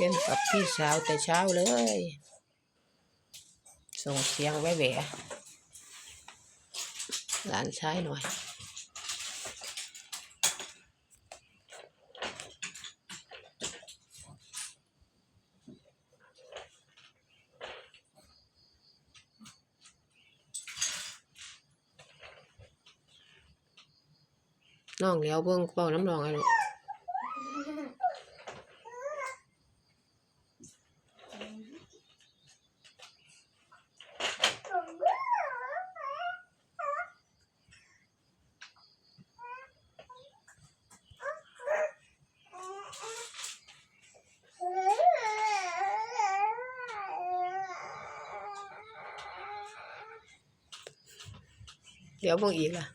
เล่นกับพี่สาวแต่เช้าเลย ส่งเสียงแว่แหวะหลานชายหน่อยน้องเลียวเบิ่งเป้าน้ำรองไอ้ลูก เดี๋ยวเบิ่งอีกล่ะ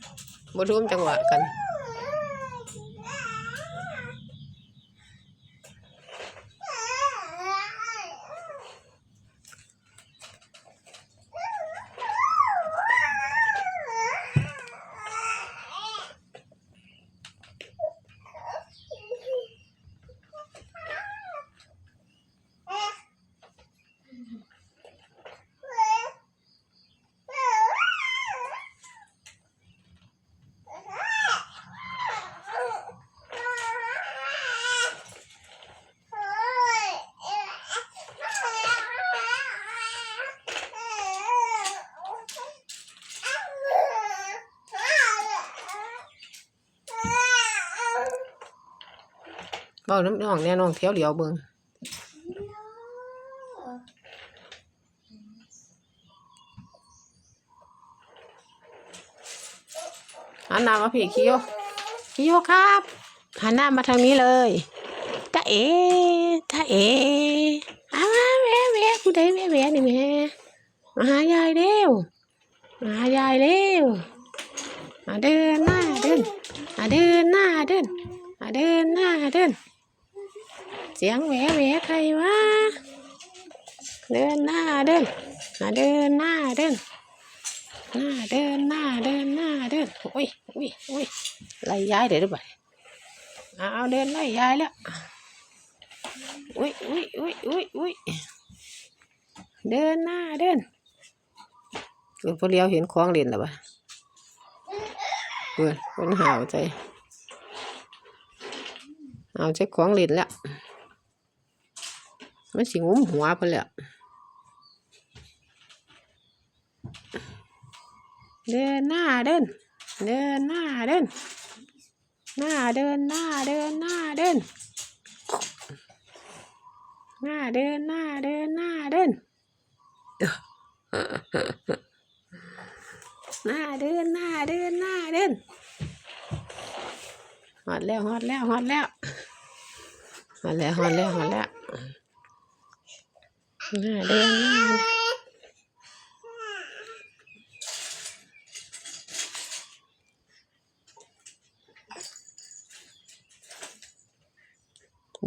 บ่ร่วมจังหวะกัน เป้าน้ำรองแน่น้องเที่ยวเหลียวเบิ่งหันหน้ามาพี่คิโยคิโยครับหันหน้ามาทางนี้เลยตาเอ๋ตาเอ๋อามาแม่แม่กูได้แม่แม่นี่แม่มาหายายเร็วมาหายายเร็วมาเดินหน้าเดินมาเดินหน้าเดินมาเดินหน้าเดิน เสียงแหวแหวใครวะเดินหน้าเดินมาเดินหน้าเดินหน้าเดินหน้าเดินหน้าเดินโอ้ยโอ้ยโอ้ยไล่ย้ายเดี๋ยวดูไปเอาเอาเดินไล่ย้ายแล้วอุ้ยอุ้ยอุ้ยอุ้ยอุ้ยเดินหน้าเดินเออพอเลี้ยวเห็นคล้องเล่นแล้วปะเพื่อคนหาวใจ เอาใจคลองเล่นแล้ว มันสิงุ้มหัวไปแล้วเดินหน้าเดิน เดินหน้าเดิน หน้าเดินหน้าเดินหน้าเดิน หน้าเดินหน้าเดินหน้าเดินหน้าเดินหน้าเดินหน้าเดินฮอดแล้วฮอดแล้วฮอดแล้วฮอดแล้วฮอดแล้วฮอดแล้ว หน้าเดินหน้า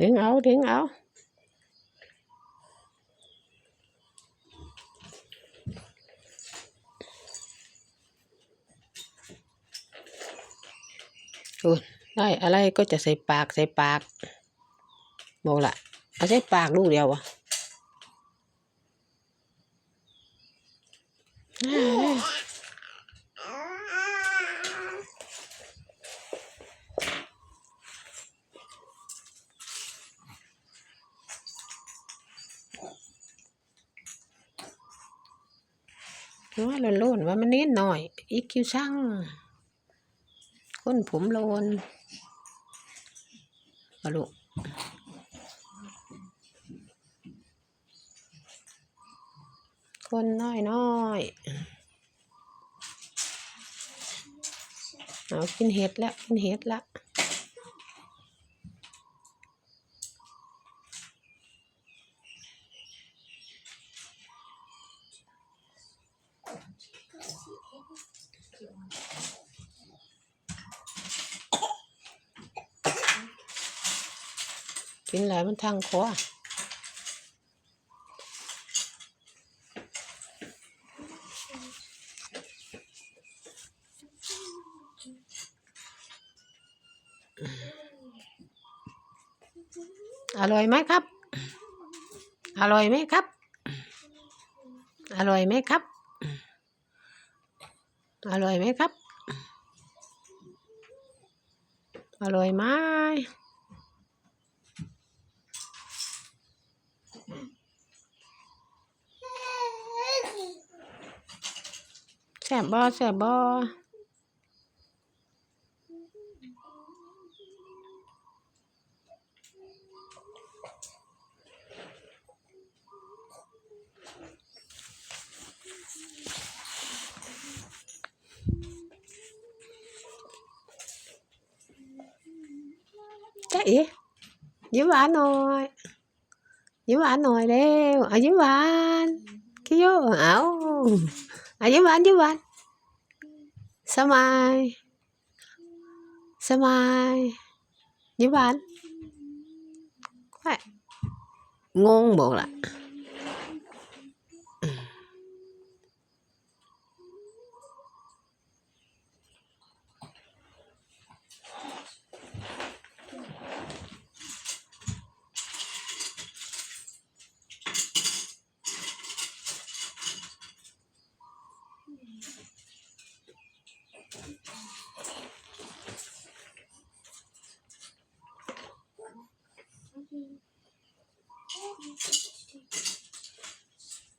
ดึงเอาดึงเอาอุได้อะไรก็จะใส่ปากใส่ปากบอกละเอาใส่ปากลูกเดียววะ ว่าโลนๆว่ามันนิดหน่อย อีกคิวช่างคนผมโลนอะลูก คนน้อยน้อยเอากินเห็ดแล้วกินเห็ดแล้วกินแล้วมันทางคอ อร่อยไหมครับ อร่อยไหมครับ อร่อยไหมครับ อร่อยไหมครับ อร่อยไหมแซ่บบ่แซ่บบอ chạy Diễm Vãn ơi. Diễm Vãn ngồi đeo à Diễm Vãn cái vô ảo. À Diễm Vãn Diễm Vãn sao mai? Sao mai? Diễm Vãn ง安冇啦。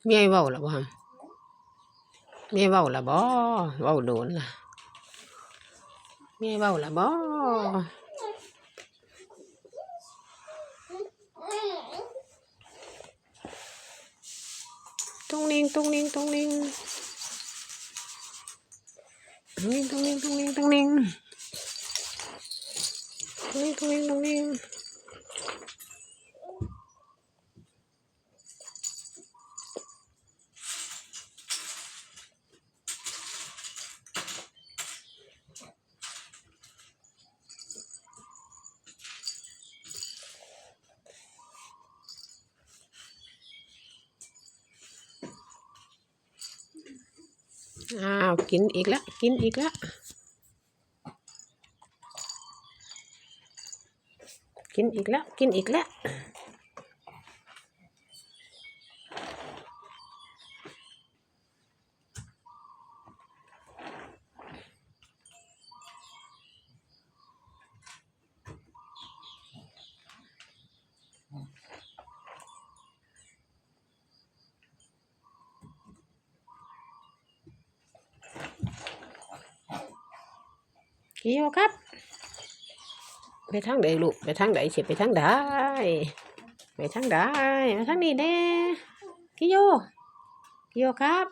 กละเมียเว้าละบ่ฮะเมียเว้าละบ่เว้าโดนล่ะเมียเว้าละบ่ตุ้งนิงตุ้งนิงตุ้งนิงตุ้งนิงตุ้งนิงตุ้งนิงตุ้งนิงตุ้งนิงตุ้งนิงตุ้งนิง อ้าวกินอีกแล้วกินอีกแล้วกินอีกแล้วกินอีกแล้ว กิโยครับ ไปทางใดลูกไปทางใดสิไปทางใดไปทางใดมาทางนี้แน่กิโยกิโยครับ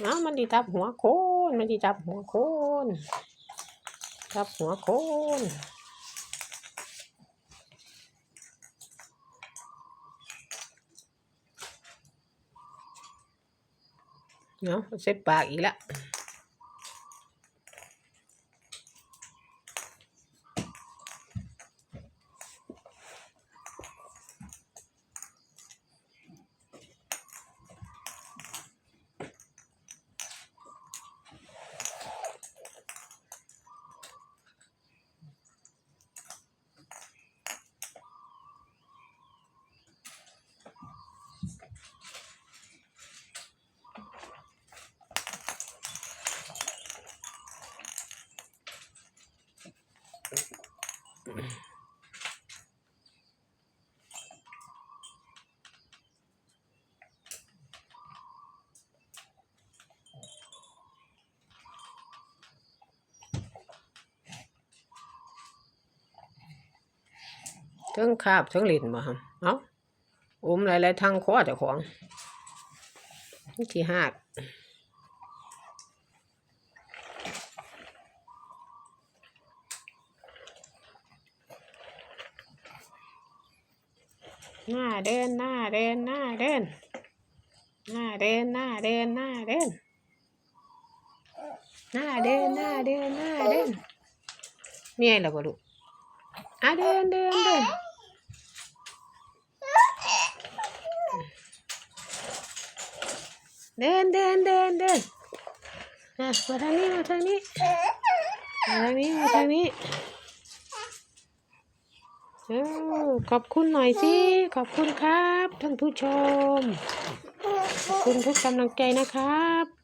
เอามันดีจับหัวโคนมันดีจับหัวโคนจับหัวโคน เนาะเสร็จปากอีกแล้ว ทั้งคาบทั้งลินมาครับเอ้าอมหลายๆทางคอเจ้าของที่หัก หน้าเดินหน้าเดินหน้าเดินหน้าเดินหน้าเดินหน้าเดินหน้าเดินหน้าเดินหน้าเดินเมียแล้วบ่ลูกอะเดินเดินเดินเดินเดินเดินเดินมาทางนี้มาทางนี้มาทางนี้มาทางนี้ เออขอบคุณหน่อยสิ ขอบคุณครับ ท่านผู้ชม ขอบคุณทุกกำลังใจนะครับ